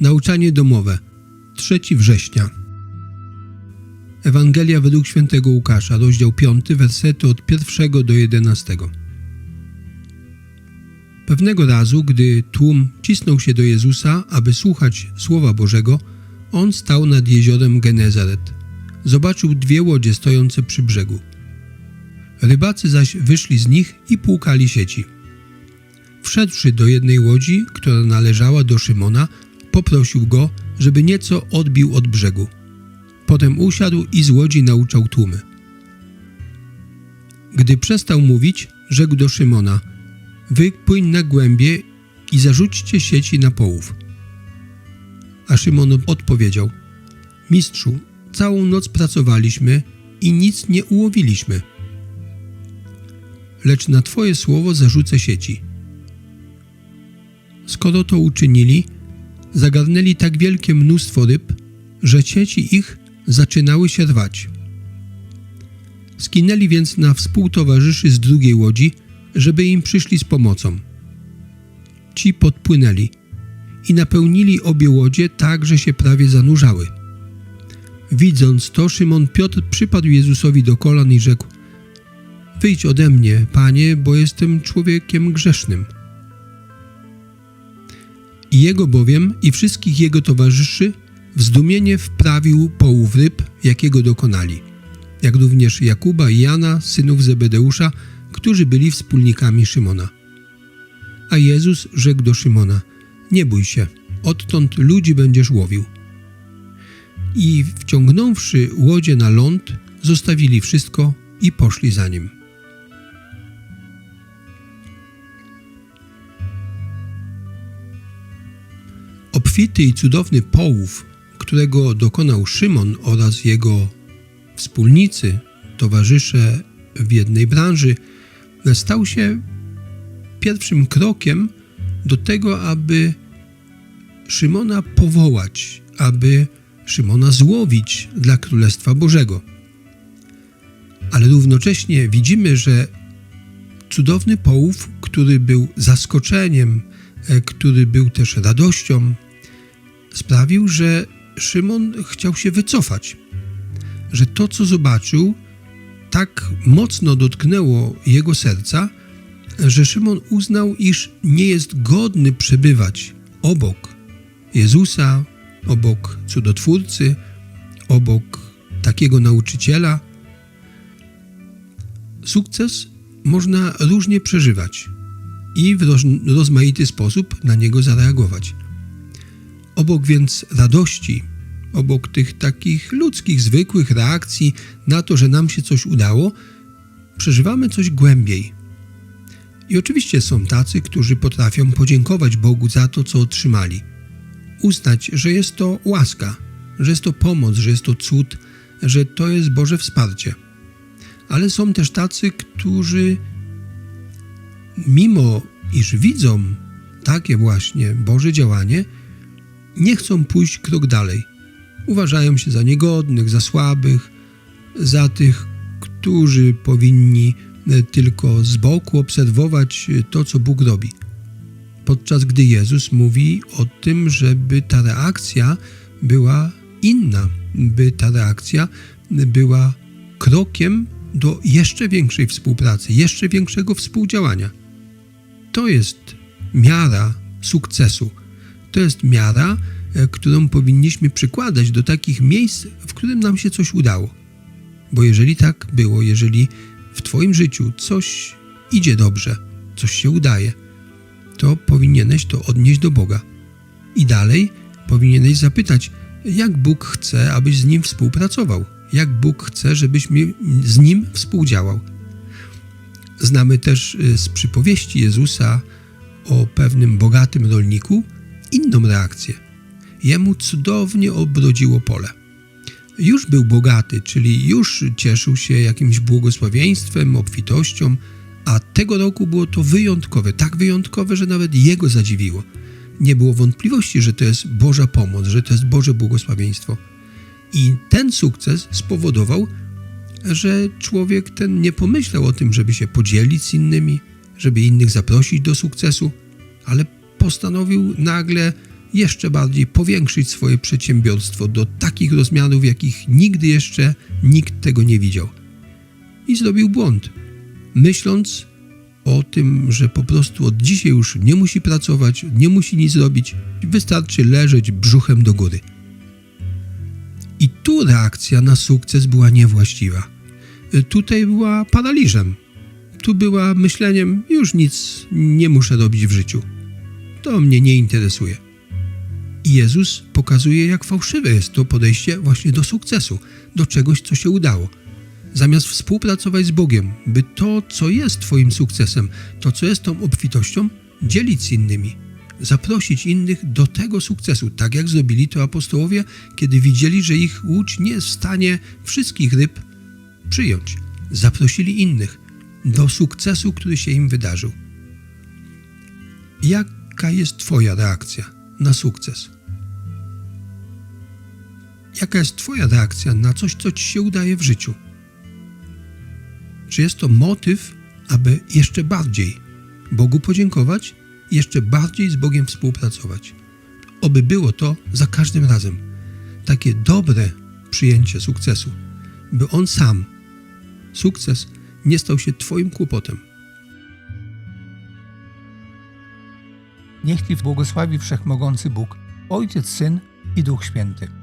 Nauczanie domowe 3 września Ewangelia według świętego Łukasza, rozdział 5, wersety od 1 do 11. Pewnego razu, gdy tłum cisnął się do Jezusa, aby słuchać Słowa Bożego, on stał nad jeziorem Genezaret. Zobaczył dwie łodzie stojące przy brzegu. Rybacy zaś wyszli z nich i płukali sieci. Wszedłszy do jednej łodzi, która należała do Szymona, poprosił go, żeby nieco odbił od brzegu. Potem usiadł i z łodzi nauczał tłumy. Gdy przestał mówić, rzekł do Szymona: Wypłyń na głębie i zarzućcie sieci na połów. A Szymon odpowiedział: Mistrzu, całą noc pracowaliśmy i nic nie ułowiliśmy. Lecz na Twoje słowo zarzucę sieci. Skoro to uczynili, zagarnęli tak wielkie mnóstwo ryb, że sieci ich zaczynały się rwać. Skinęli więc na współtowarzyszy z drugiej łodzi, żeby im przyszli z pomocą. Ci podpłynęli i napełnili obie łodzie tak, że się prawie zanurzały. Widząc to, Szymon Piotr przypadł Jezusowi do kolan i rzekł: Wyjdź ode mnie, panie, bo jestem człowiekiem grzesznym. Jego bowiem i wszystkich jego towarzyszy w zdumienie wprawił połów ryb, jakiego dokonali, jak również Jakuba i Jana, synów Zebedeusza, którzy byli wspólnikami Szymona. A Jezus rzekł do Szymona: Nie bój się, odtąd ludzi będziesz łowił. I wciągnąwszy łodzie na ląd, zostawili wszystko i poszli za nim. Obfity i cudowny połów, którego dokonał Szymon oraz jego wspólnicy, towarzysze w jednej branży, stał się pierwszym krokiem do tego, aby Szymona powołać, aby Szymona złowić dla Królestwa Bożego. Ale równocześnie widzimy, że cudowny połów, który był zaskoczeniem, e, który był też radością, sprawił, że Szymon chciał się wycofać, że to, co zobaczył, tak mocno dotknęło jego serca, że Szymon uznał, iż nie jest godny przebywać obok Jezusa, obok cudotwórcy, obok takiego nauczyciela. Sukces można różnie przeżywać i w rozmaity sposób na niego zareagować. Obok więc radości, obok tych takich ludzkich, zwykłych reakcji na to, że nam się coś udało, przeżywamy coś głębiej. I oczywiście są tacy, którzy potrafią podziękować Bogu za to, co otrzymali. Uznać, że jest to łaska, że jest to pomoc, że jest to cud, że to jest Boże wsparcie. Ale są też tacy, którzy mimo iż widzą takie właśnie Boże działanie, nie chcą pójść krok dalej. Uważają się za niegodnych, za słabych, za tych, którzy powinni e, tylko z boku obserwować e, to, co Bóg robi. Podczas gdy Jezus mówi o tym, żeby ta reakcja była inna, by ta reakcja była krokiem do jeszcze większej współpracy, jeszcze większego współdziałania. To jest miara sukcesu to jest miara, e, którą powinniśmy przykładać do takich miejsc, w którym nam się coś udało. Bo jeżeli tak było, jeżeli w Twoim życiu coś idzie dobrze, coś się udaje, to powinieneś to odnieść do Boga. I dalej powinieneś zapytać, jak Bóg chce, abyś z Nim współpracował, jak Bóg chce, żebyś z Nim współdziałał. Znamy też e, z przypowieści Jezusa o pewnym bogatym rolniku, inną reakcję. Jemu cudownie obrodziło pole. Już był bogaty, czyli już cieszył się jakimś błogosławieństwem, obfitością, a tego roku było to wyjątkowe, tak wyjątkowe, że nawet jego zadziwiło. Nie było wątpliwości, że to jest Boża pomoc, że to jest Boże błogosławieństwo. I ten sukces spowodował, że człowiek ten nie pomyślał o tym, żeby się podzielić z innymi, żeby innych zaprosić do sukcesu, ale postanowił nagle jeszcze bardziej powiększyć swoje przedsiębiorstwo do takich rozmiarów, jakich nigdy jeszcze nikt tego nie widział. I zrobił błąd, myśląc o tym, że po prostu od dzisiaj już nie musi pracować, nie musi nic robić, wystarczy leżeć brzuchem do góry. I tu reakcja na sukces była niewłaściwa. Tutaj była paraliżem. Tu była myśleniem, już nic nie muszę robić w życiu. To mnie nie interesuje. I Jezus pokazuje, jak fałszywe jest to podejście właśnie do sukcesu, do czegoś, co się udało. Zamiast współpracować z Bogiem, by to, co jest Twoim sukcesem, to, co jest tą obfitością, dzielić z innymi, zaprosić innych do tego sukcesu, tak jak zrobili to apostołowie, kiedy widzieli, że ich łódź nie jest w stanie wszystkich ryb przyjąć. Zaprosili innych do sukcesu, który się im wydarzył. Jaka jest Twoja reakcja na sukces? Jaka jest Twoja reakcja na coś, co Ci się udaje w życiu? Czy jest to motyw, aby jeszcze bardziej Bogu podziękować jeszcze bardziej z Bogiem współpracować? Oby było to za każdym razem takie dobre przyjęcie sukcesu, by on sam, sukces, nie stał się Twoim kłopotem. Niech Ci błogosławi Wszechmogący Bóg, Ojciec, Syn i Duch Święty.